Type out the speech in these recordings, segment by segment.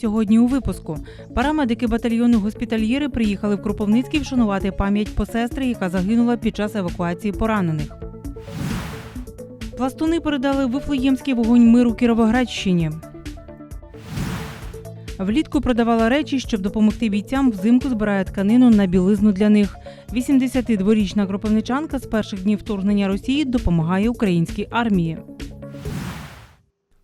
Сьогодні у випуску парамедики батальйону госпітальєри приїхали в Кропивницький вшанувати пам'ять посестри, яка загинула під час евакуації поранених. Пластуни передали вифлеємський вогонь миру Кіровоградщині. Влітку продавала речі, щоб допомогти бійцям. Взимку збирає тканину на білизну для них. 82-річна кропивничанка з перших днів вторгнення Росії допомагає українській армії.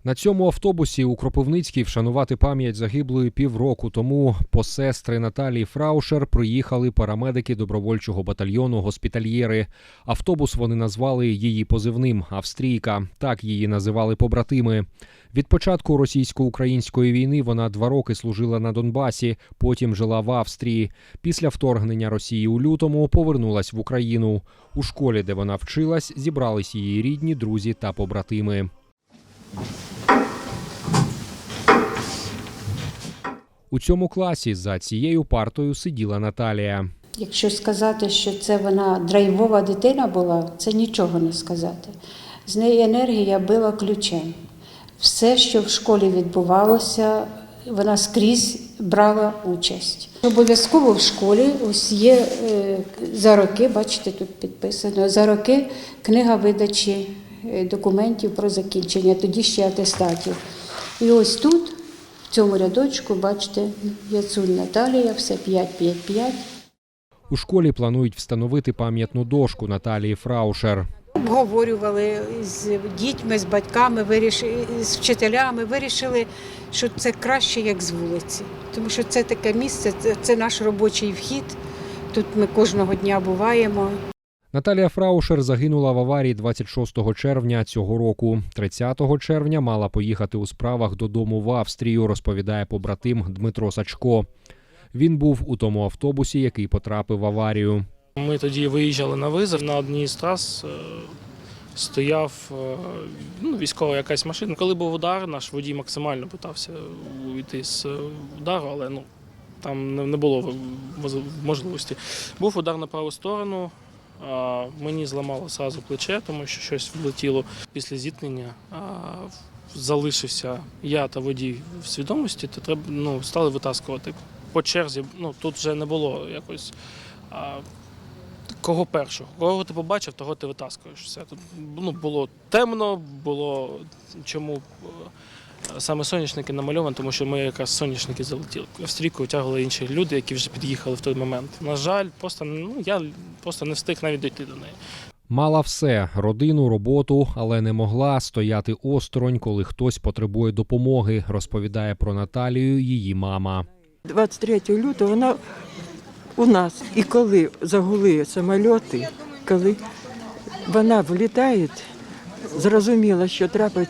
На цьому автобусі у Кропивницькій вшанувати пам'ять загиблої півроку тому по сестри Наталії Фраушер приїхали парамедики добровольчого батальйону госпітальєри. Автобус вони назвали її позивним Австрійка. Так її називали побратими. Від початку російсько-української війни вона два роки служила на Донбасі, потім жила в Австрії. Після вторгнення Росії у лютому повернулась в Україну. У школі, де вона вчилась, зібрались її рідні, друзі та побратими. У цьому класі за цією партою сиділа Наталія. Якщо сказати, що це вона драйвова дитина була, це нічого не сказати. З неї енергія била ключем. Все, що в школі відбувалося, вона скрізь брала участь. Обов'язково в школі ось є е, за роки, бачите, тут підписано, за роки книга видачі е, документів про закінчення, тоді ще атестатів. І ось тут, в цьому рядочку, бачите, Яцун Наталія, все 5-5-5. У школі планують встановити пам'ятну дошку Наталії Фраушер. Обговорювали з дітьми, з батьками, вирішили, з вчителями, вирішили, що це краще, як з вулиці. Тому що це таке місце, це, це наш робочий вхід. Тут ми кожного дня буваємо. Наталія Фраушер загинула в аварії 26 червня цього року. 30 червня мала поїхати у справах додому в Австрію, розповідає побратим Дмитро Сачко. Він був у тому автобусі, який потрапив в аварію. Ми тоді виїжджали на визов на одній з трас. е, Стояв е, ну, військова якась машина. Коли був удар, наш водій максимально питався уйти з е, удару, але ну, там не було можливості. Був удар на праву сторону. Мені зламало сразу плече, тому що щось влетіло після зіткнення. Залишився я та водій в свідомості, то треба ну, стали витаскувати по черзі. Ну тут вже не було якось. А, Кого першого? Кого ти побачив, того ти витаскуєш. Все. Тут ну, було темно, було чому е, саме соняшники намальовані, тому що ми якраз соняшники залетіли. Австрійку витягували інші люди, які вже під'їхали в той момент. На жаль, просто ну, я просто не встиг навіть дійти до неї. Мала все родину, роботу, але не могла стояти осторонь, коли хтось потребує допомоги, розповідає про Наталію її мама. 23 лютого вона у нас. І коли загули самольоти, коли вона влітає, зрозуміла, що треба,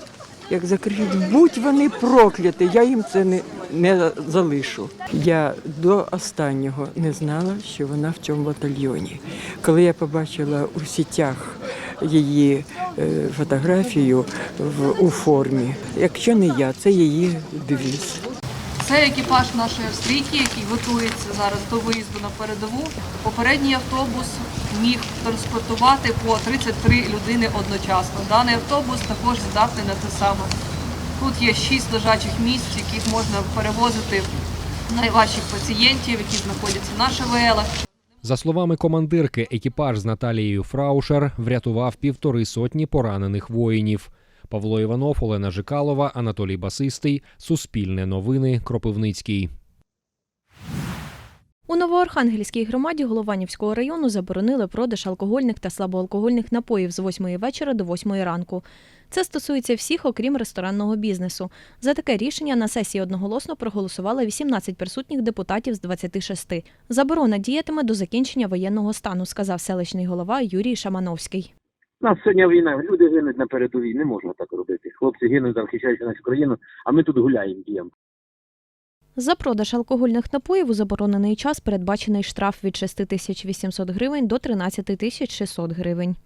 як закричать, будь вони прокляті, я їм це не, не залишу. Я до останнього не знала, що вона в цьому батальйоні. Коли я побачила у сітях її е, фотографію в, у формі, якщо не я, це її девіз. Це екіпаж нашої австрійки, який готується зараз до виїзду на передову. Попередній автобус міг транспортувати по 33 людини одночасно. Даний автобус також здатний на те саме. Тут є 6 лежачих місць, в яких можна перевозити найважчих пацієнтів, які знаходяться на ШВЛах. За словами командирки, екіпаж з Наталією Фраушер врятував півтори сотні поранених воїнів. Павло Іванов, Олена Жикалова, Анатолій Басистий. Суспільне новини. Кропивницький. У Новоархангельській громаді Голованівського району заборонили продаж алкогольних та слабоалкогольних напоїв з 8 вечора до 8 ранку. Це стосується всіх, окрім ресторанного бізнесу. За таке рішення на сесії одноголосно проголосували 18 присутніх депутатів з 26. Заборона діятиме до закінчення воєнного стану, сказав селищний голова Юрій Шамановський. У нас сьогодні війна, люди гинуть на передовій, не можна так робити. Хлопці гинуть, захищаючи нашу країну, а ми тут гуляємо, діємо. За продаж алкогольних напоїв у заборонений час передбачений штраф від 6 тисяч 800 гривень до 13 тисяч 600 гривень.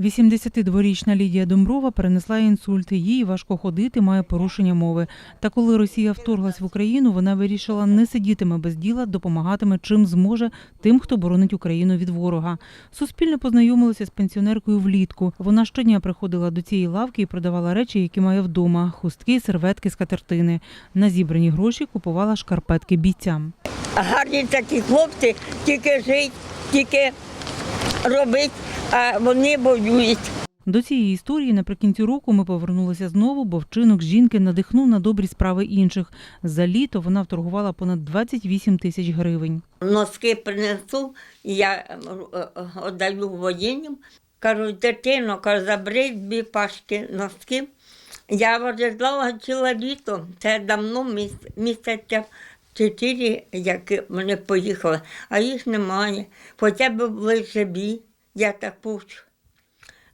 82-річна Лідія Домброва перенесла інсульт. Їй важко ходити, має порушення мови. Та коли Росія вторглась в Україну, вона вирішила не сидітиме без діла, допомагатиме чим зможе тим, хто боронить Україну від ворога. Суспільно познайомилася з пенсіонеркою влітку. Вона щодня приходила до цієї лавки і продавала речі, які має вдома: хустки, серветки, скатертини. На зібрані гроші купувала шкарпетки бійцям. гарні такі хлопці, тільки жить, тільки робить, а вони воюють. До цієї історії наприкінці року ми повернулися знову, бо вчинок жінки надихнув на добрі справи інших. За літо вона вторгувала понад 28 тисяч гривень. Носки принесу, я е, е, віддаю воєнним. Кажу, дитино, кажу, забери дві пашки носки. Я вижила ціле літо, це давно міс- місяця чотири, як вони поїхали, а їх немає. Хоча б були живі, я так пущу.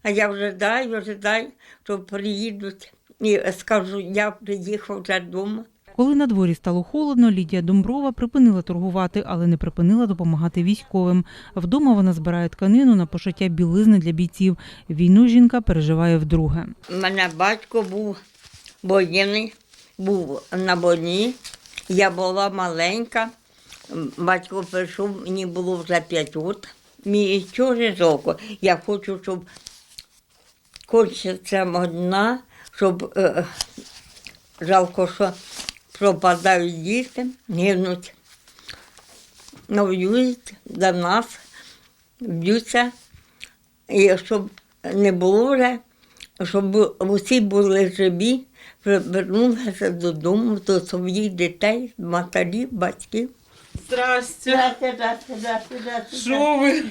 А я вже дай, вже дай, що приїдуть. І скажу, я приїхав вже вдома. Коли на дворі стало холодно, Лідія Домброва припинила торгувати, але не припинила допомагати військовим. Вдома вона збирає тканину на пошиття білизни для бійців. Війну жінка переживає вдруге. У мене батько був воєнний, був на війні. Я була маленька. Батько прийшов, мені було вже 5 років. Мій чуже жалко. Я хочу, щоб кончиться одна, щоб е, жалко, що пропадають діти, гинуть. Ну, воюють за нас, б'ються. І щоб не було вже, щоб усі були живі, вернулися додому до своїх дітей, матерів, батьків. Здрасте. Здрасте, здрасте, здрасте, здрасте. Що ви?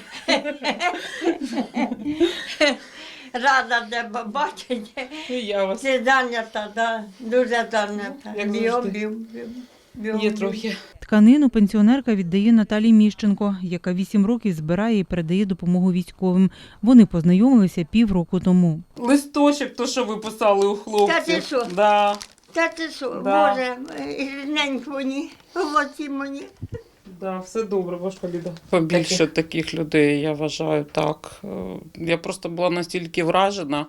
Рада тебе бачити. І Я вас Ти зайнята, да, дуже зайнята. Як Бігом, завжди. бігом, бігом, бігом, є трохи. Тканину пенсіонерка віддає Наталії Міщенко, яка вісім років збирає і передає допомогу військовим. Вони познайомилися півроку тому. Листочок, то, що ви писали у хлопців. Та ти що? Да. Та ти що, Да. Боже, рідненько мені, голосі мені. Да, все добре, важко біда. Побільше таких людей, я вважаю, так. Е, Я просто була настільки вражена.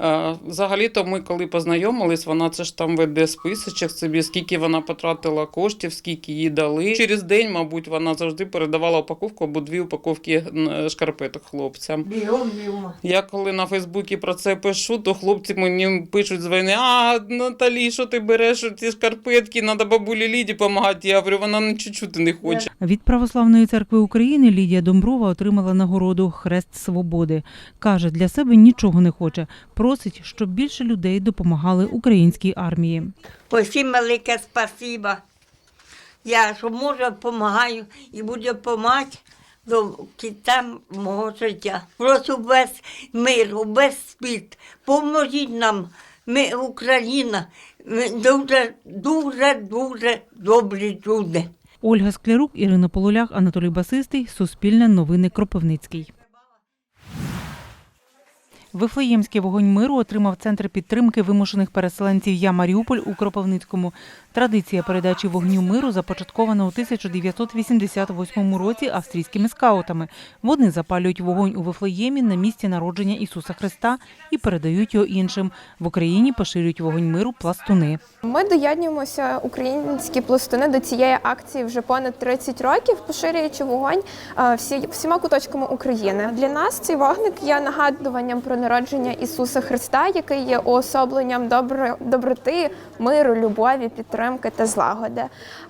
Е, Взагалі-то ми, коли познайомились, вона це ж там веде списочок собі, скільки вона потратила коштів, скільки їй дали. Через день, мабуть, вона завжди передавала упаковку або дві упаковки шкарпеток хлопцям. Бігом, бігом. Я коли на Фейсбуці про це пишу, то хлопці мені пишуть з війни, а Наталі, що ти береш ці шкарпетки, треба бабулі Ліді допомагати. Я говорю, вона нічого чути не хоче. Від Православної церкви України Лідія Домброва отримала нагороду Хрест Свободи. Каже, для себе нічого не хоче. Просить, щоб більше людей допомагали українській армії. Усім велике спасіба. Я що можу, допомагаю і буду допомагати до кінця мого життя. Прошу весь мир, весь світ. Поможіть нам, ми Україна. Ми дуже, дуже, дуже добрі люди. Ольга Склярук, Ірина Полулях, Анатолій Басистий. Суспільне новини Кропивницький. Вифлеємський вогонь миру отримав центр підтримки вимушених переселенців Я Маріуполь у Кропивницькому. Традиція передачі вогню миру започаткована у 1988 році австрійськими скаутами. Вони запалюють вогонь у Вифлеємі на місці народження Ісуса Христа і передають його іншим. В Україні поширюють вогонь миру пластуни. Ми доєднуємося українські пластуни до цієї акції вже понад 30 років, поширюючи вогонь е, всі, всіма куточками України. Для нас цей вогник є нагадуванням про народження Ісуса Христа, який є уособленням добро, доброти, миру, любові, підтримки та злагоди.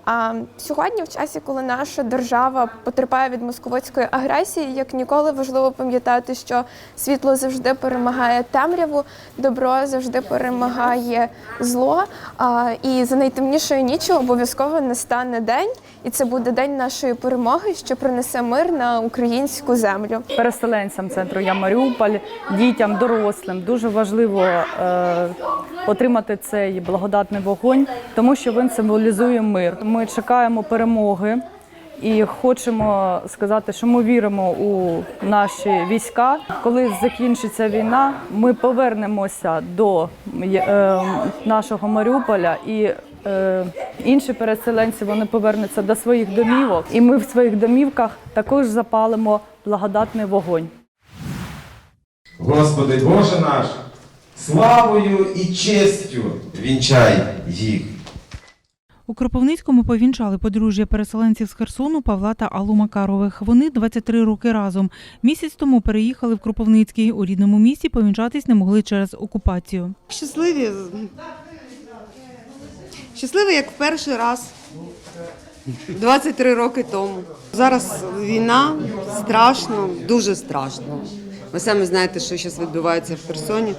А сьогодні, в часі, коли наша держава потерпає від московицької агресії, як ніколи важливо пам'ятати, що світло завжди перемагає темряву, добро завжди перемагає зло. А, і за найтемнішою ніччю обов'язково настане день, і це буде день нашої перемоги, що принесе мир на українську землю. переселенцям центру Я Маріуполь, дітям, дорослим дуже важливо е, отримати цей благодатний вогонь, тому що він символізує мир. Ми чекаємо перемоги і хочемо сказати, що ми віримо у наші війська. Коли закінчиться війна, ми повернемося до е, нашого Маріуполя і. е, Інші переселенці вони повернуться до своїх домівок, і ми в своїх домівках також запалимо благодатний вогонь. Господи Боже наш, славою і честю вінчай їх. У Кропивницькому повінчали подружжя переселенців з Херсону Павла та Аллу Макарових. Вони 23 роки разом. Місяць тому переїхали в Кропивницький. У рідному місті повінчатись не могли через окупацію. Щасливі. Щасливі, як в перший раз. 23 роки тому. Зараз війна, страшно, дуже страшно. Ви самі знаєте, що зараз відбувається в Херсоні.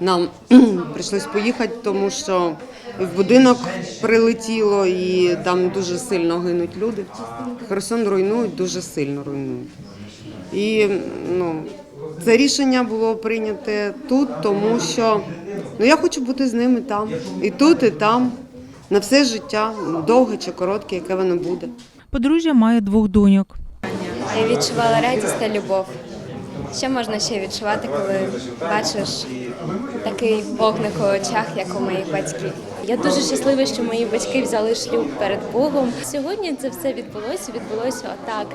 Нам прийшлось поїхати, тому що в будинок прилетіло, і там дуже сильно гинуть люди. Херсон руйнують, дуже сильно руйнують. І ну, це рішення було прийняте тут, тому що ну, я хочу бути з ними там. І тут, і там. На все життя, довге чи коротке, яке воно буде. Подружжя має двох доньок. Я відчувала радість та любов. Що можна ще відчувати, коли бачиш такий вогник у очах, як у моїх батьків? Я дуже щаслива, що мої батьки взяли шлюб перед Богом. Сьогодні це все відбулося. Відбулося отак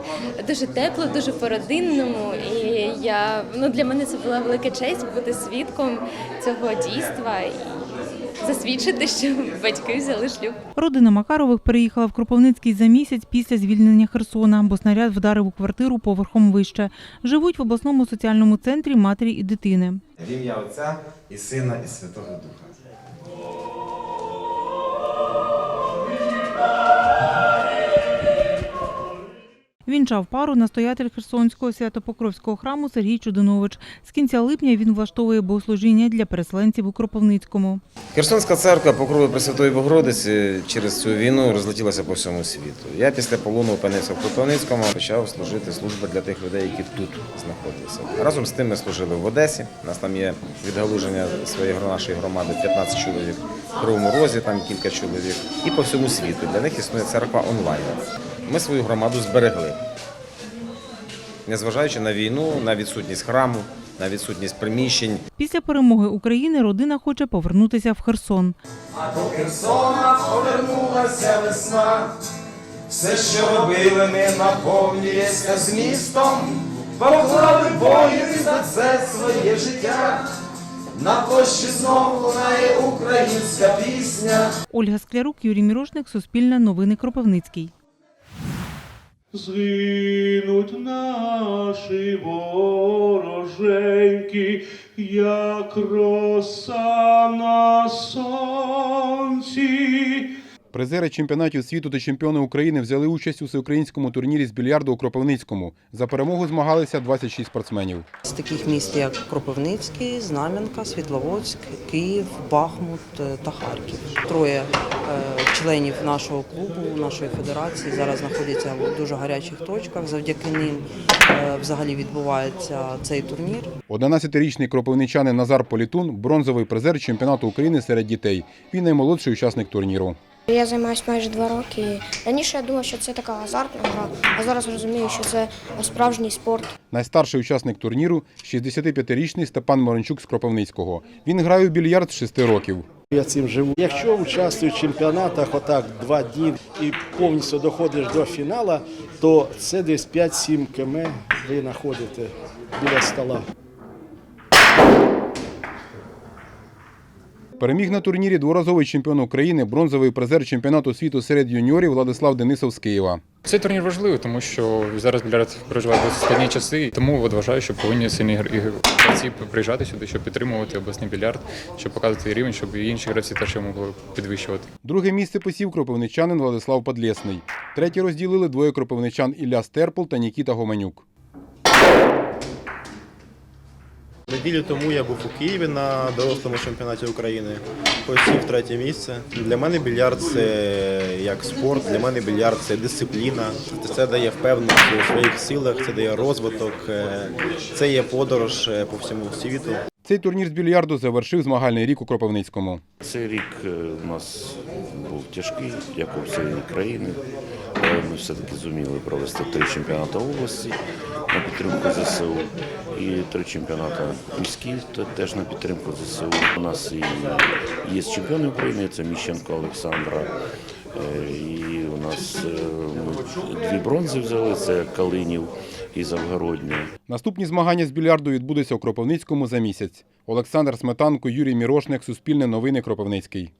дуже тепло, дуже по-родинному. І я ну для мене це була велика честь бути свідком цього дійства засвідчити, що батьки взяли шлюб. Родина Макарових переїхала в Кропивницький за місяць після звільнення Херсона, бо снаряд вдарив у квартиру поверхом вище. Живуть в обласному соціальному центрі матері і дитини. В ім'я Отця і Сина, і Святого Духа. Вінчав пару настоятель Херсонського святопокровського храму Сергій Чудинович. З кінця липня він влаштовує богослужіння для переселенців у Кропивницькому. Херсонська церква Покрови Пресвятої Богородиці через цю війну розлетілася по всьому світу. Я після полону опинився в Кропивницькому, почав служити служба для тих людей, які тут знаходяться. Разом з тим ми служили в Одесі. У нас там є відгалуження своєї нашої громади 15 чоловік, в Кривому Розі там кілька чоловік, і по всьому світу. Для них існує церква онлайн. Ми свою громаду зберегли. Незважаючи на війну, на відсутність храму, на відсутність приміщень. Після перемоги України родина хоче повернутися в Херсон. А до Херсона повернулася весна. Все, що робили ми, наповнюється змістом. Поклали воїни за це своє життя. На площі знову лунає українська пісня. Ольга Склярук, Юрій Мірошник, Суспільне новини Кропивницький. Згинуть наші вороженьки, як роса на сонці. Призери чемпіонатів світу та чемпіони України взяли участь у всеукраїнському турнірі з більярду у Кропивницькому. За перемогу змагалися 26 спортсменів. З таких міст, як Кропивницький, Знам'янка, Світловодськ, Київ, Бахмут е, та Харків. Троє е, членів нашого клубу, нашої федерації зараз знаходяться в дуже гарячих точках. Завдяки ним е, взагалі відбувається цей турнір. 11-річний кропивничанин Назар Політун бронзовий призер чемпіонату України серед дітей. Він наймолодший учасник турніру. Я займаюся майже два роки. Раніше я думав, що це така азартна гра, а зараз розумію, що це справжній спорт. Найстарший учасник турніру 65-річний Степан Морончук з Кропивницького. Він грає у більярд з 6 років. Я цим живу. Якщо участвуєш в чемпіонатах отак два дні і повністю доходиш до фіналу, то це десь 5-7 км ви знаходите біля стола. Переміг на турнірі дворазовий чемпіон України, бронзовий призер чемпіонату світу серед юніорів Владислав Денисов з Києва. Цей турнір важливий, тому що зараз більярд проживає досить складні часи, тому вважаю, що повинні сильні гравці приїжджати сюди, щоб підтримувати обласний більярд, щоб показувати рівень, щоб і інші гравці теж могли підвищувати. Друге місце посів кропивничанин Владислав Подлєсний. Третє розділили двоє кропивничан Ілля Стерпул та Нікіта Гоменюк. Неділю тому я був у Києві на дорослому чемпіонаті України. Посів третє місце. Для мене більярд це як спорт, для мене більярд це дисципліна. Це дає впевненість у своїх силах, це дає розвиток, е, це є подорож е, по всьому світу. Цей турнір з більярду завершив змагальний рік у Кропивницькому. Цей рік е, у нас був тяжкий, як у всієї країни. Ми все-таки зуміли провести три чемпіонати області на підтримку ЗСУ і три чемпіонати міські теж на підтримку ЗСУ. У нас і є чемпіони України, це Міщенко Олександра, Е, І у нас е, дві бронзи взяли, це Калинів і Завгородня. Наступні змагання з більярду відбудуться у Кропивницькому за місяць. Олександр Сметанко, Юрій Мірошник, Суспільне новини Кропивницький.